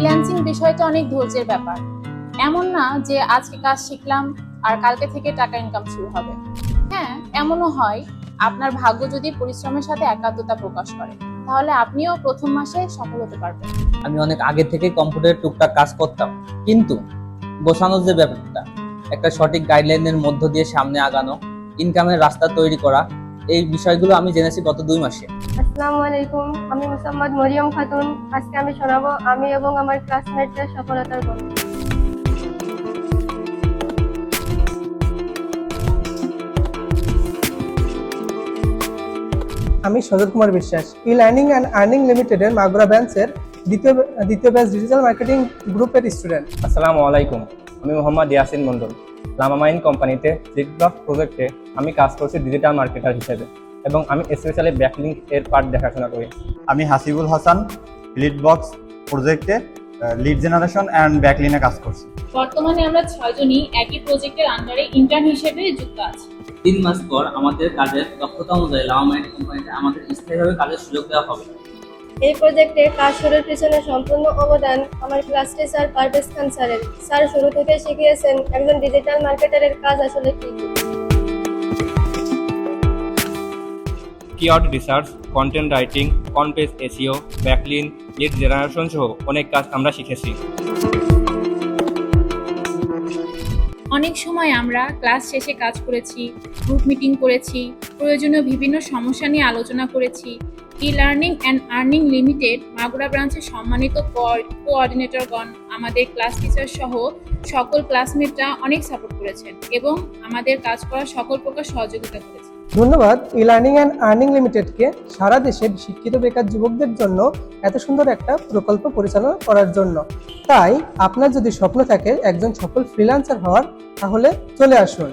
Freelancing বিষয়টা অনেক ধৈর্যের ব্যাপার। এমন না যে আজকে কাজ শিখলাম আর কালকে থেকে টাকা ইনকাম শুরু হবে। হ্যাঁ এমনও হয়। আপনার ভাগ্য যদি পরিশ্রমের সাথে একাগ্রতা প্রকাশ করে, তাহলে আপনিও প্রথম মাসে সফল হতে পারবেন। আমি অনেক আগে থেকে কম্পিউটারের টুকটাক কাজ করতাম। কিন্তু গোছানোর যে ব্যাপারটা, একটা সঠিক গাইডলাইনের মধ্য দিয়ে সামনে আগানো ইনকামের রাস্তা তৈরি করা, এই বিষয়গুলো আমি জেনেছি গত দুই মাসে। আসসালামু আলাইকুম আমি মোসাম্মদ মরিয়ম খাতুন। আজকে আমি শোনাবো আমি এবং আমার ক্লাসমেটদের সফলতার গল্প। আমি সজল কুমার বিশ্বাস ই লার্নিং অ্যান্ড আর্নিং লিমিটেডের মাগুরা ব্রাঞ্চের দ্বিতীয় দ্বিতীয় ব্যাচ ডিজিটাল মার্কেটিং গ্রুপের স্টুডেন্ট আসসালামু আলাইকুম আমি মোহাম্মদ ইয়াসিন মন্ডল লামামাইন কোম্পানিতে প্রজেক্টে আমি কাজ করছি ডিজিটাল মার্কেটার হিসেবে। এবং আমি স্পেশালি ব্যাকলিংক এর পার্ট দেখাশোনা করি। আমি হাসিবুল হাসান লিড বক্স প্রজেক্টে লিড জেনারেশন অ্যান্ড ব্যাকলিনে কাজ করছি। বর্তমানে আমরা ছয়জনই একই প্রজেক্টের আন্ডারে ইন্টার্ন হিসেবে যুক্ত আছি। তিন মাস পর আমাদের কাজের দক্ষতা অনুযায়ী লামামাইট কোম্পানিতে আমাদের স্থায়ীভাবে কাজের সুযোগ দেওয়া হবে। এই প্রজেক্টে কাজ শুরুর পিছনে সম্পূর্ণ অবদান আমার ক্লাস টিচার পারভেজ খান স্যারের। স্যার শুরু থেকে শিখিয়েছেন একজন ডিজিটাল মার্কেটারের কাজ আসলে কি? Keyword research content writing on page SEO backlink lead generation সহ অনেক কাজ আমরা শিখেছি। অনেক সময় আমরা ক্লাস শেষে কাজ করেছি গ্রুপ মিটিং করেছি, প্রয়োজনীয় বিভিন্ন সমস্যা নিয়ে আলোচনা করেছি। E learning and earning limited Magura ব্রাঞ্চের সম্মানিত কোঅর্ডিনেটরগণ আমাদের ক্লাস টিচার সহ সকল ক্লাসমেটরা অনেক সাপোর্ট করেছেন এবং আমাদের কাজ করার সকল প্রকার সহযোগিতা করেছেন। ধন্যবাদ। ই লার্নিং অ্যান্ড আর্নিং লিমিটেডকে সারা দেশের শিক্ষিত বেকার যুবকদের জন্য এত সুন্দর একটা প্রকল্প পরিচালনা করার জন্য। তাই আপনার যদি স্বপ্ন থাকে একজন সফল ফ্রিল্যান্সার হওয়ার, তাহলে চলে আসুন।